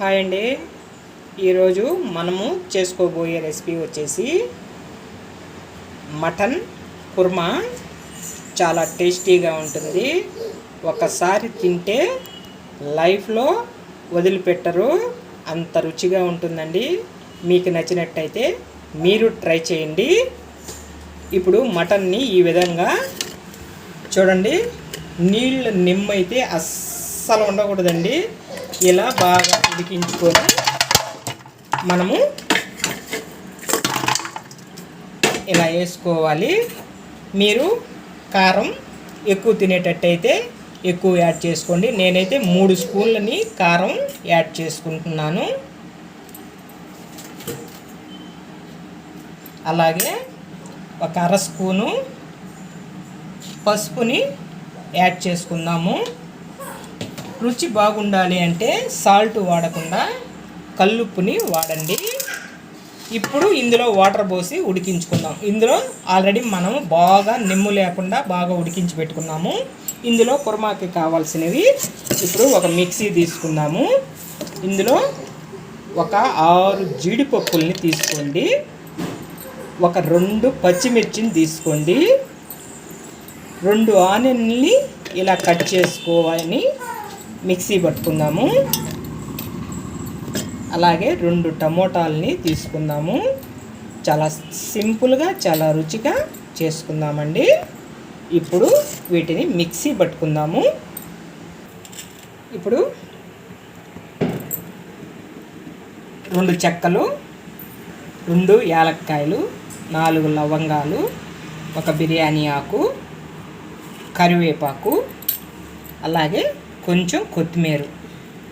Hi అండి. ఈరోజు మనము చేసుకోబోయే రెసిపీ వచ్చేసి మటన్ కుర్మా. చాలా టేస్టీగా ఉంటుంది. ఒకసారి తింటే లైఫ్లో వదిలిపెట్టరు. అంత రుచిగా ఉంటుందండి. మీకు నచ్చినట్టయితే మీరు ట్రై చేయండి. ఇప్పుడు మటన్ని ఈ విధంగా చూడండి. నీళ్ళ నిమ్మైతే అస్సలు ఉండకూడదండి ఇలా బాగా ఉడికించుకొని మనము ఇలా వేసుకోవాలి. మీరు కారం ఎక్కువ తినేటట్టయితే ఎక్కువ యాడ్ చేసుకోండి. నేనైతే మూడు స్పూన్లని కారం యాడ్ చేసుకుంటున్నాను. అలాగే ఒక అర స్పూను పసుపుని యాడ్ చేసుకుందాము. రుచి బాగుండాలి అంటే సాల్ట్ వాడకుండా కల్లుప్పుని వాడండి. ఇప్పుడు ఇందులో వాటర్ పోసి ఉడికించుకుందాం. ఇందులో ఆల్రెడీ మనము బాగా నిమ్ము లేకుండా బాగా ఉడికించి పెట్టుకున్నాము. ఇందులో కుర్మాకి కావాల్సినవి ఇప్పుడు ఒక మిక్సీ తీసుకుందాము. ఇందులో ఒక ఆరు జీడిపప్పుల్ని తీసుకోండి. ఒక రెండు పచ్చిమిర్చిని తీసుకోండి. రెండు ఆనియన్ని ఇలా కట్ చేసుకోవాలని మిక్సీ పట్టుకుందాము. అలాగే రెండు టమోటాలని తీసుకుందాము. చాలా సింపుల్గా చాలా రుచిగా చేసుకుందామండి. ఇప్పుడు వీటిని మిక్సీ పట్టుకుందాము. ఇప్పుడు రెండు చెక్కలు రెండు యాలక్కాయలు నాలుగు లవంగాలు ఒక బిర్యానీ ఆకు కరివేపాకు అలాగే కొంచెం కొత్తిమీర.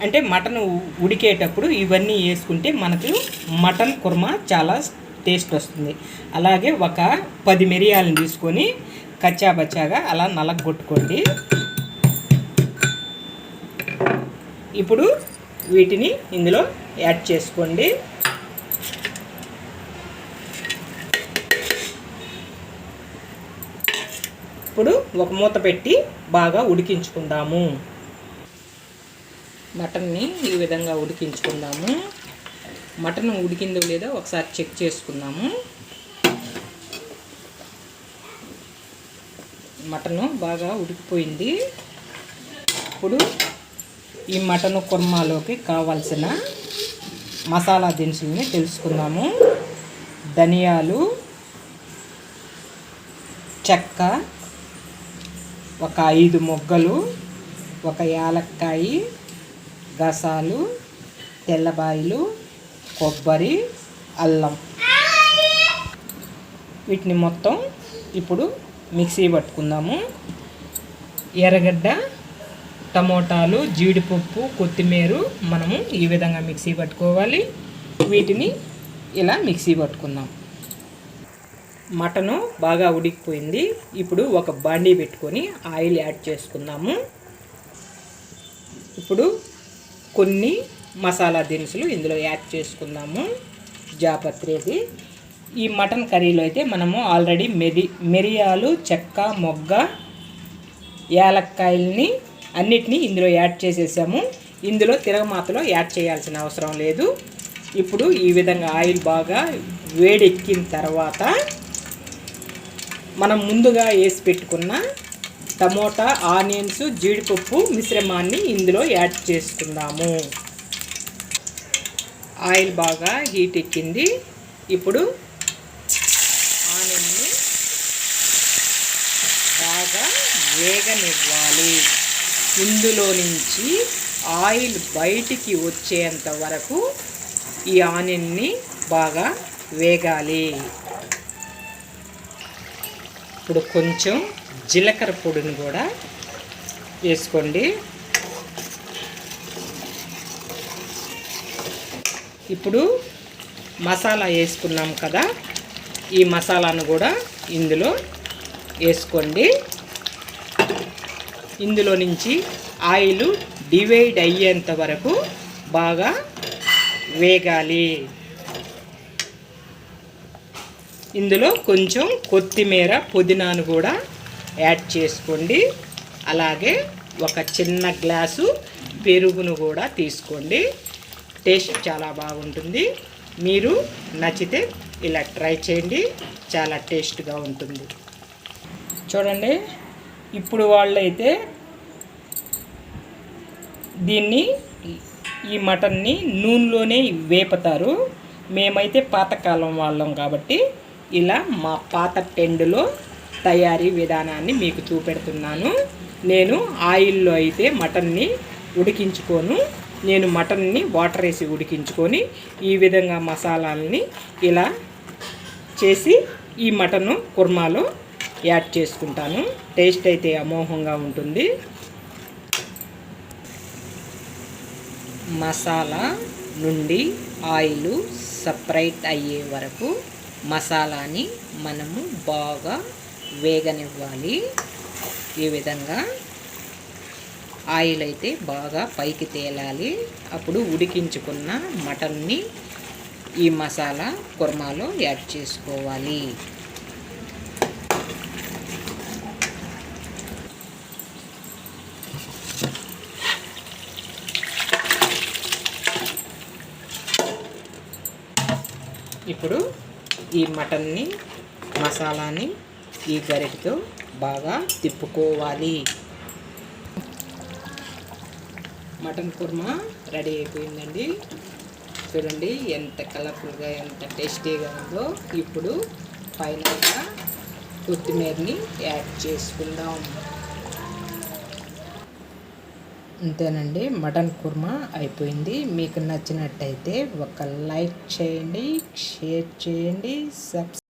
అంటే మటన్ ఉడికేటప్పుడు ఇవన్నీ వేసుకుంటే మనకు మటన్ కుర్మా చాలా టేస్ట్ వస్తుంది. అలాగే ఒక పది మిరియాలను తీసుకొని కచ్చాబచ్చాగా అలా నలగొట్టుకోండి. ఇప్పుడు వీటిని ఇందులో యాడ్ చేసుకోండి. ఇప్పుడు ఒక మూత పెట్టి బాగా ఉడికించుకుందాము. మటన్ని ఈ విధంగా ఉడికించుకుందాము. మటన్ ఉడికిందో లేదో ఒకసారి చెక్ చేసుకుందాము. మటను బాగా ఉడికిపోయింది. ఇప్పుడు ఈ మటన్ కుర్మాలోకి కావాల్సిన మసాలా దినుసుల్ని తెలుసుకుందాము. ధనియాలు చెక్క ఒక ఐదు మొగ్గలు ఒక యాలక్కాయి గసాలు తెల్లబాయిలు కొబ్బరి అల్లం. వీటిని మొత్తం ఇప్పుడు మిక్సీ పట్టుకుందాము. ఎర్రగడ్డ టమోటాలు జీడిపప్పు కొత్తిమీర మనము ఈ విధంగా మిక్సీ పట్టుకోవాలి. వీటిని ఇలా మిక్సీ పట్టుకుందాం. మటను బాగా ఉడికిపోయింది. ఇప్పుడు ఒక బాండీ పెట్టుకొని ఆయిల్ యాడ్ చేసుకుందాము. ఇప్పుడు కొన్ని మసాలా దినుసులు ఇందులో యాడ్ చేసుకుందాము. జాపత్రేది ఈ మటన్ కర్రీలో అయితే మనము ఆల్రెడీ మెరి మిరియాలు చెక్క మొగ్గ యాలక్కాయల్ని అన్నిటినీ ఇందులో యాడ్ చేసేసాము. ఇందులో తిరగమాతలో యాడ్ చేయాల్సిన అవసరం లేదు. ఇప్పుడు ఈ విధంగా ఆయిల్ బాగా వేడెక్కిన తర్వాత మనం ముందుగా వేసి పెట్టుకున్న టమోటా ఆనియన్స్ జీడిపప్పు మిశ్రమాన్ని ఇందులో యాడ్ చేసుకుందాము. ఆయిల్ బాగా హీట్ ఎక్కింది. ఇప్పుడు ఆనియన్ని బాగా వేగనివ్వాలి. ఇందులో నుంచి ఆయిల్ బయటికి వచ్చేంత వరకు ఈ ఆనియన్ని బాగా వేగాలి. ఇప్పుడు కొంచెం జీలకర్ర పొడిని కూడా వేసుకోండి. ఇప్పుడు మసాలా వేసుకున్నాం కదా ఈ మసాలాను కూడా ఇందులో వేసుకోండి. ఇందులో నుంచి ఆయిల్ డివైడ్ అయ్యేంత వరకు బాగా వేగాలి. ఇందులో కొంచెం కొత్తిమీర పుదీనాను కూడా యాడ్ చేసుకోండి. అలాగే ఒక చిన్న గ్లాసు పెరుగును కూడా తీసుకోండి. టేస్ట్ చాలా బాగుంటుంది. మీరు నచ్చితే ఇలా ట్రై చేయండి. చాలా టేస్ట్గా ఉంటుంది. చూడండి. ఇప్పుడు వాళ్ళైతే దీన్ని ఈ మటన్ని నూనెలోనే వేపుతారు. మేమైతే పాతకాలం వాళ్ళం కాబట్టి ఇలా మా పాత టెండులో తయారీ విధానాన్ని మీకు చూపెడుతున్నాను. నేను ఆయిల్లో అయితే మటన్ని ఉడికించుకోను. నేను మటన్ని వాటర్ వేసి ఉడికించుకొని ఈ విధంగా మసాలాలని ఇలా చేసి ఈ మటను కుర్మాలో యాడ్ చేసుకుంటాను. టేస్ట్ అయితే అమోఘంగా ఉంటుంది. మసాలా నుండి ఆయిల్ సపరేట్ అయ్యే వరకు మసాలాని మనము బాగా వేగనివ్వాలి. ఈ విధంగా ఆయిల్ అయితే బాగా పైకి తేలాలి. అప్పుడు ఉడికించుకున్న మటన్ని ఈ మసాలా కుర్మాలో యాడ్ చేసుకోవాలి. ఇప్పుడు ఈ మటన్ని మసాలాని ఈ గరిటతో బాగా తిప్పుకోవాలి. మటన్ కుర్మా రెడీ అయిపోయిందండి. చూడండి ఎంత కలర్ఫుల్గా ఎంత టేస్టీగా ఉందో. ఇప్పుడు ఫైనల్గా కొత్తిమీరని యాడ్ చేసుకుందాం. అంతేనండి మటన్ కుర్మా అయిపోయింది. మీకు నచ్చినట్టయితే ఒక లైక్ చేయండి షేర్ చేయండి సబ్స్క్రైబ్